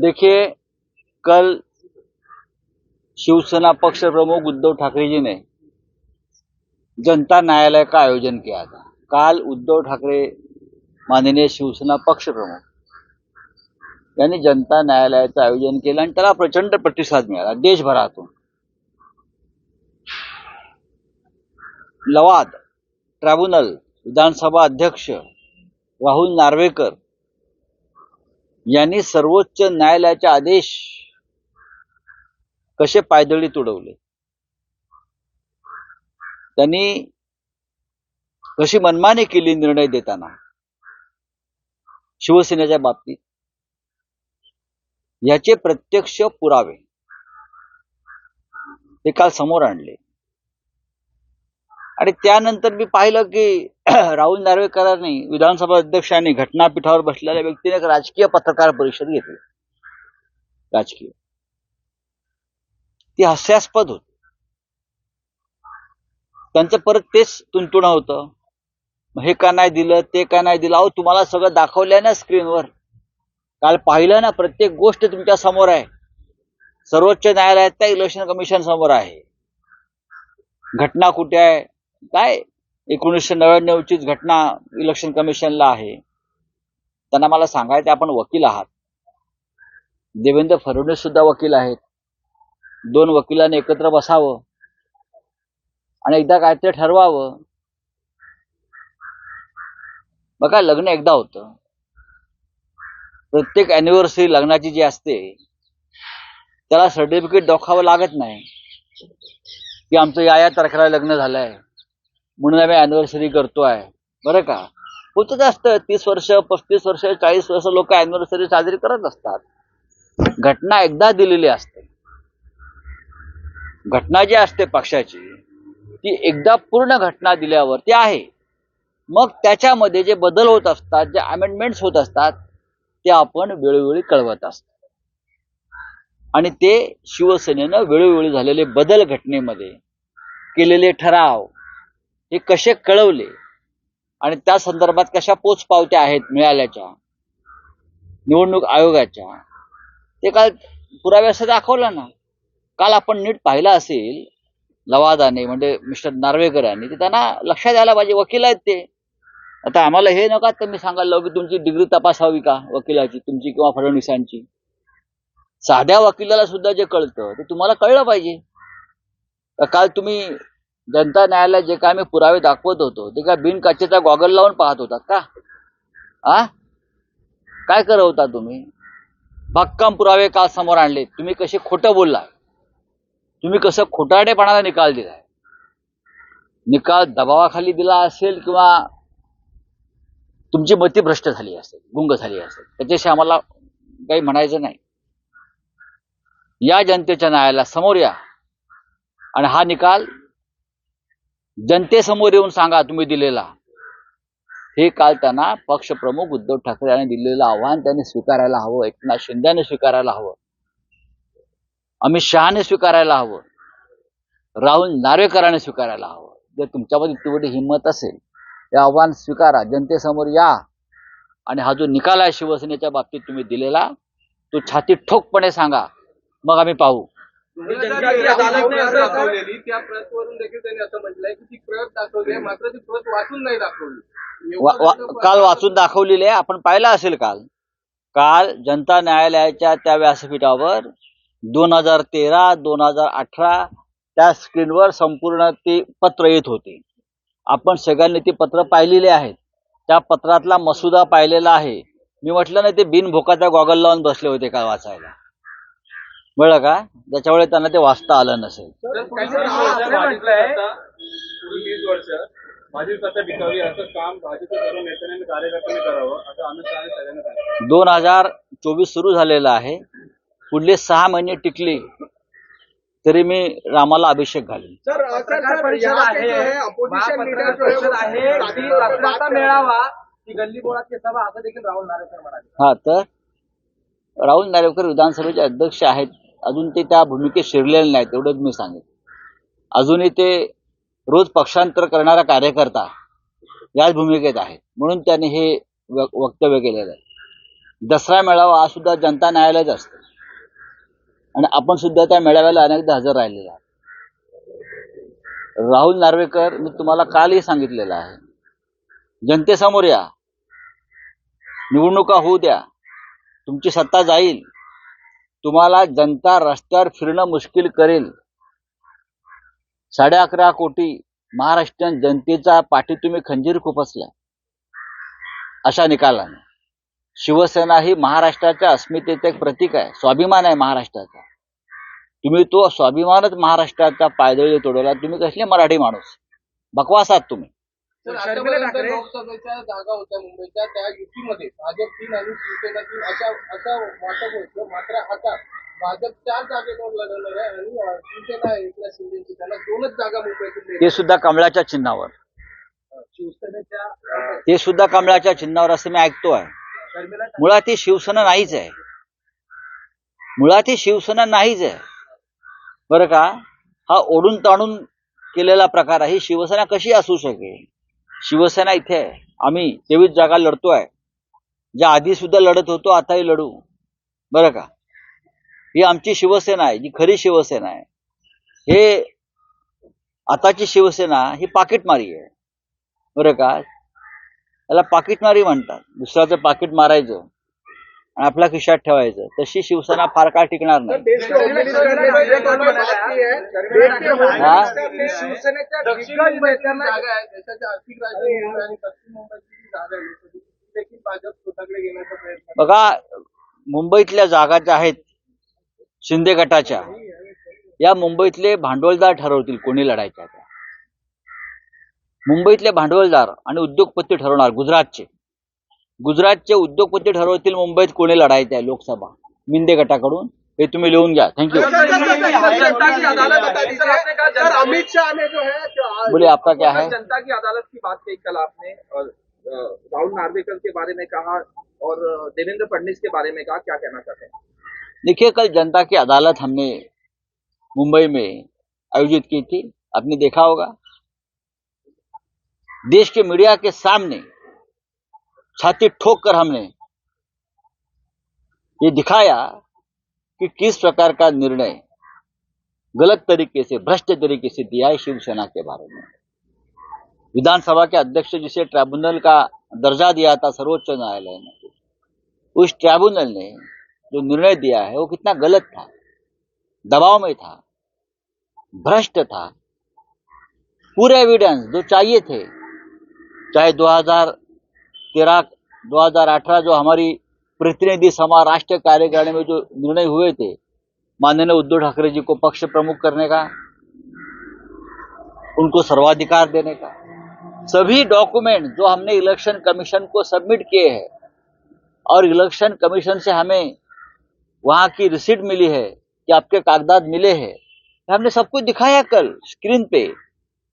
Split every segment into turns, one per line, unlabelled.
देखिए कल शिवसेना पक्ष प्रमुख उद्धव ठाकरे जी ने जनता न्यायालय का आयोजन किया था। काल उद्धव ठाकरे माननीय शिवसेना पक्ष प्रमुख यांनी जनता न्यायालयाचं आयोजन केलं आणि त्याला प्रचंड प्रतिसाद मिळाला देशभरातून. लवाद ट्रायब्युनल विधानसभा अध्यक्ष राहुल नार्वेकर यांनी सर्वोच्च न्यायालयाचे आदेश कसे पायदळी तुडवले त्यांनी कशी मनमानी केली निर्णय देताना? शिवसेनेच्या बाबतीत. याचे प्रत्यक्ष पुरावे ते काल समोर आणले. आणि त्यानंतर मी पाहिलं की राहुल नार्वेकरांनी विधानसभा अध्यक्षांनी घटनापीठावर बसलेल्या व्यक्तीने एक राजकीय पत्रकार परिषद घेतली. राजकीय. ती हास्यास्पद होती. त्यांचं परत तेच तुंतुणं होतं. मग हे का नाही दिलं ते का नाही दिलं? अहो तुम्हाला सगळं दाखवलंय ना स्क्रीनवर. काल पाहिलं ना प्रत्येक गोष्ट तुमच्यासमोर आहे. सर्वोच्च न्यायालयात त्या इलेक्शन कमिशन समोर आहे. घटना कुठे आहे? काय? एकोणीसशे नव्याण्णवचीच घटना इलेक्शन कमिशनला आहे. त्यांना मला सांगायचं आपण वकील आहात. देवेंद्र फडणवीस सुद्धा वकील आहेत. दोन वकिलांनी एकत्र बसावं. आणि एकदा काहीतरी ठरवावं. बघा लग्न एकदा होतं. प्रत्येक अॅनिव्हर्सरी लग्नाची जी असते त्याला सर्टिफिकेट दाखवावं लागत नाही. की आमचं या या तारखेला लग्न झालंय. म्हणून आम्ही अॅनिव्हर्सरी करतोय बरं का? होतच असतं तीस वर्ष पस्तीस वर्ष चाळीस वर्ष लोक अॅनिव्हर्सरी साजरी करत असतात. घटना एकदा दिलेली असते. घटना जी असते पक्षाची ती एकदा पूर्ण घटना दिल्यावर ती आहे. मग त्याच्यामध्ये जे बदल होत असतात जे अमेंडमेंट्स होत असतात ते आपण वेळोवेळी कळवत असतो. आणि ते शिवसेनेनं वेळोवेळी झालेले बदल घटनेमध्ये केलेले ठराव हे कसे कळवले? आणि त्या संदर्भात कशा पोचपावत्या आहेत मिळाल्याच्या? निवडणूक आयोगाच्या? ते काल पुराव्यासह दाखवलं ना. काल आपण नीट पाहिलं असेल लवादाने म्हणजे मिस्टर नार्वेकर यांनी ते त्यांना लक्षात यायला पाहिजे वकील आहेत ते. आता आम्हाला हे नका तुम्ही सांगायला लावू की तुमची डिग्री तपासावी का वकिलाची तुमची किंवा फडणवीसांची? साध्या वकिलाला सुद्धा जे कळतं ते तुम्हाला कळलं पाहिजे. तर काल तुम्ही जनता न्यायालयात जे काय मी पुरावे दाखवत होतो ते काय बिनकाचेचा गॉगल लावून पाहत होतात का? आ? काय करवता तुम्ही? भक्कम पुरावे काल समोर आणले? तुम्ही कसे खोटं बोलला तुम्ही कसं खोटारडेपणाला निकाल दिलाय? निकाल दबावाखाली दिला असेल किंवा तुमची मती भ्रष्ट झाली असेल गुंग झाली असेल त्याच्याशी आम्हाला काही म्हणायचं नाही. या जनतेच्या न्यायाला समोर या. आणि हा निकाल जनतेसमोर येऊन सांगा तुम्ही दिलेला. हे काल त्यांना पक्षप्रमुख उद्धव ठाकरे यांनी दिलेलं आव्हान त्यांनी स्वीकारायला हवं एकनाथ शिंदेने स्वीकारायला हवं अमित शहाने स्वीकारायला हवं राहुल नार्वेकरांनी स्वीकारायला हवं. जर तुमच्यामध्ये तेवढी हिंमत असेल हे आव्हान स्वीकारा जनतेसमोर या. आणि हा जो निकाल आहे शिवसेनेच्या बाबतीत तुम्ही दिलेला तो छाती ठोकपणे सांगा. मग आम्ही पाहू.
दाखवलेली त्या प्रतवरून देखील त्यांनी असं म्हटलंय की ती प्रत दाखवली आहे मात्र ती प्रत वाचून नाही दाखवली.
वा- वा- काल वाचून दाखवलेले आहे. आपण पाहिलं असेल काल काल जनता न्यायालयाच्या त्या व्यासपीठावर दोन हजार तेरा दोन हजार अठरा त्या स्क्रीनवर संपूर्ण ते पत्र येत होते. आपण सगळ्यांनी ते पत्र पाहिलेले आहेत. त्या पत्रातला मसुदा पाहिलेला आहे. मी म्हटलं नाही ते बिनभोकाचा गॉगल लावून बसले होते काल वाचायला. कळलं का? त्याच्यामुळे त्यांना ते वाचता आलं नसेल. दोन हजार चोवीस सुरू झालेलं आहे. पुढले सहा महिने टिकले तरी मी रामाला अभिषेक घालीन.
नारेकर
हा तर राहुल नार्वेकर विधानसभेचे अध्यक्ष आहेत. अजून ते त्या भूमिकेत शिरलेले नाहीत एवढंच मी सांगेन. अजूनही ते रोज पक्षांतर करणारा कार्यकर्ता याच भूमिकेत आहेत म्हणून त्यांनी हे व- वक्तव्य केलेलं आहे. दसरा मेळावा हा सुद्धा जनता न्यायालयात असतो. आणि आपण सुद्धा त्या मेळाव्याला अनेकदा हजर राहिलेला आहे. राहुल नार्वेकर मी तुम्हाला कालही सांगितलेलं आहे. जनतेसमोर या. निवडणुका होऊ द्या. तुमची सत्ता जाईल. तुम्हाला जनता रस्त्यावर फिरणं मुश्किल करेल. साडे अकरा कोटी महाराष्ट्रीयन जनतेचा पाठी तुम्ही खंजीर खुपसला अशा निकालाने. शिवसेना ही महाराष्ट्राच्या अस्मितेचं एक प्रतीक आहे. स्वाभिमान आहे महाराष्ट्राचा. तुम्ही तो स्वाभिमानच महाराष्ट्राचा पायदळी तोडवला. तुम्ही कसले मराठी माणूस? बकवासात तुम्ही.
लोकसभेच्या जागा होत्या मुंबईच्या त्या युतीमध्ये. भाजप तीन आणि शिवसेना तीन अशा असं वाटप होतं मात्र आता भाजप चार जागेवर लढवणार आहे आणि शिवसेना एकनाथ शिंदेची त्यांना दोनच जागा मुंबईतून
ते सुद्धा कमळाच्या चिन्हावर.
शिवसेनेच्या
ते सुद्धा कमळाच्या चिन्हावर असं मी ऐकतोय मुळात ही शिवसेना नाहीच आहे. मुळात ही शिवसेना नाहीच आहे. बरं का? हा ओढून ताणून केलेला प्रकार आहे. शिवसेना कशी असू शकेल? शिवसेना इथे आहे. आम्ही तेवीस जागा लढतोय. ज्या आधी सुद्धा लढत होतो आताही लढू. बरं का? ही आमची शिवसेना आहे जी खरी शिवसेना आहे. हे आताची शिवसेना ही पाकिटमारी आहे. बरं का? याला पाकिटमारी म्हणतात. दुसऱ्याचं पाकिट मारायचं. आणि आपल्या खिशात ठेवायचं. तशी शिवसेना फार काळ टिकणार नाही. हाँ? बघा मुंबईतल्या जागा ज्या आहेत शिंदे गटाच्या या मुंबईतले भांडवलदार ठरवतील कोणी लढायच्या त्या. मुंबईतले भांडवलदार आणि उद्योगपती ठरवणार गुजरातचे. गुजरातचे उद्योगपती ठरवतील मुंबईत कोणी लढायचं आहे लोकसभा. मिंदे गटाकडून. हे तुम्हें
की अदालत बता दीजिए सर अमित शाह ने जो है
बोले आपका क्या है?
जनता की अदालत की बात कही कल आपने और राहुल नार्वेकर के बारे में कहा और देवेंद्र फडणवीस के बारे में कहा क्या कहना चाहते हैं?
देखिए कल जनता की अदालत हमने मुंबई में आयोजित की थी। आपने देखा होगा। देश के मीडिया के सामने छाती ठोक कर हमने ये दिखाया कि किस प्रकार का निर्णय गलत तरीके से, भ्रष्ट तरीके से दिया है शिवसेना के बारे में। विधानसभा के अध्यक्ष जिसे ट्राइब्यूनल का दर्जा दिया था, सर्वोच्च न्यायालय ने, उस ट्राइब्यूनल ने जो निर्णय दिया है, वो कितना गलत था, दबाव में था, भ्रष्ट था। पूरे एविडेंस जो चाहिए थे, चाहे 2013 2018 जो हमारी प्रतिनिधि सभा राष्ट्रीय कार्यकारिणी में जो निर्णय हुए थे, माननीय उद्धव ठाकरे जी को पक्ष प्रमुख करने का, उनको सर्वाधिकार देने का, सभी डॉक्यूमेंट जो हमने इलेक्शन कमीशन को सबमिट किए हैं और इलेक्शन कमीशन से हमें वहाँ की रिसीट मिली है कि आपके कागजात मिले हैं हमने सब कुछ दिखाया कल स्क्रीन पे।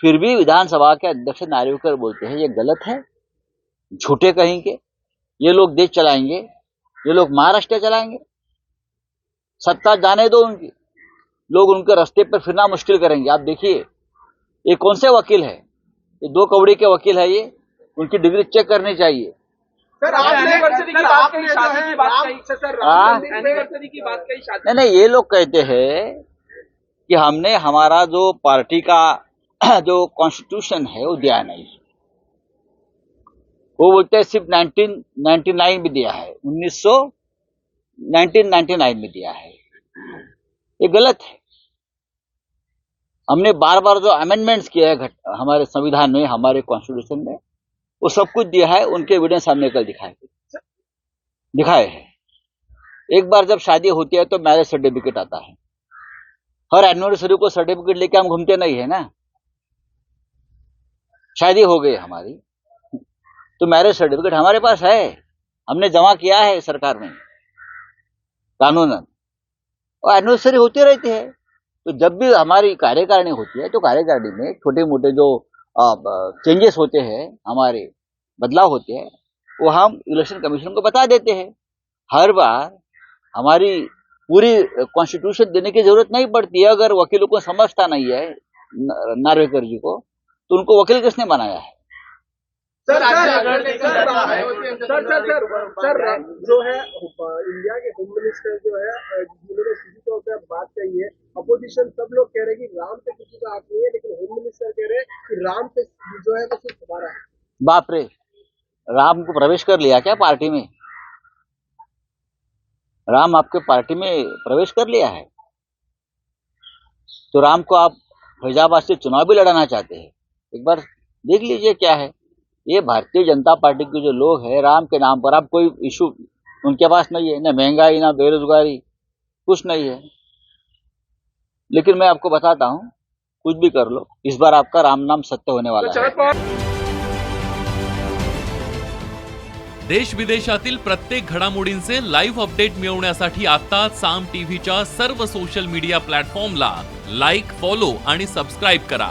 फिर भी विधानसभा के अध्यक्ष नार्वेकर बोलते हैं, ये गलत है। झूठे कहेंगे ये लोग देश चलाएँगे ये लोग महाराष्ट्र चलाएँगे। सत्ता जाने दो उनकी। लोग उनके रास्ते पर फिरना मुश्किल करेंगे। आप देखिए ये कौन से वकील है? ये दो कौड़ी के वकील है ये। उनकी डिग्री चेक करनी चाहिए।
सर आपने
एनिवर्सरी की
सर,
बात
आपने
कही, शादी की बात कही।
सर
हाँ?
राम मंदिर में
एनिवर्सरी की बात कही
नहीं नहीं ये लोग कहते हैं कि हमने हमारा जो पार्टी का जो कॉन्स्टिट्यूशन है वो दिया नहीं। वो बोलते हैं सिर्फ़ 1999 में दिया है। 1900 1999 में दिया है। ये गलत है। हमने बार बार जो अमेंडमेंट्स किया है हमारे संविधान में, हमारे कॉन्स्टिट्यूशन में, वो सब कुछ दिया है, उनके एविडेंस हमने कल दिखाए दिखाए हैं। एक बार जब शादी होती है तो मैरिज सर्टिफिकेट आता है। हर एनिवर्सरी को सर्टिफिकेट लेके हम घूमते नहीं है ना। शादी हो गई हमारी। तो मैरिज सर्टिफिकेट हमारे पास है। हमने जमा किया है सरकार में। कानूनन और एनिवर्सरी होती रहती है। तो जब भी हमारी कार्यकारिणी होती है तो कार्यकारिणी में छोटे मोटे जो चेंजेस होते हैं, हमारे बदलाव होते हैं, वो हम इलेक्शन कमीशन को बता देते हैं। हर बार हमारी पूरी कॉन्स्टिट्यूशन देने की ज़रूरत नहीं पड़ती है। अगर वकीलों को समझता नहीं है नार्वेकर जी को तो उनको वकील किसने बनाया है?
Sir sir
sir,
sir
sir,
sir sir sir sir जो है इंडिया के होम मिनिस्टर जो है जिन्होंने सीधी तौर पे अब बात कही है अपोजिशन सब लोग कह रहे हैं कि राम पे किसी का हाथ नहीं है लेकिन होम मिनिस्टर कह रहे हैं कि राम पे जो है वो सिर्फ़ हमारा है
बाप रे राम को प्रवेश कर लिया क्या पार्टी में राम आपके पार्टी में प्रवेश कर लिया है तो राम को आप फैजाबाद से चुनाव भी लड़ाना चाहते हैं एक बार देख लीजिए क्या है ये भारतीय जनता पार्टी के जो लोग हैं राम के नाम पर अब कोई इशू उनके पास नहीं है ना महंगाई ना बेरोजगारी कुछ नहीं है। लेकिन मैं आपको बताता हूँ कुछ भी कर लो इस बार आपका राम नाम सत्य होने वाला है।
देश विदेशातील प्रत्येक घडामोडींचे लाईव्ह अपडेट मिळवण्यासाठी आता साम टीव्हीच्या सर्व सोशल मीडिया प्लॅटफॉर्मला लाईक फॉलो आणि सबस्क्राईब करा.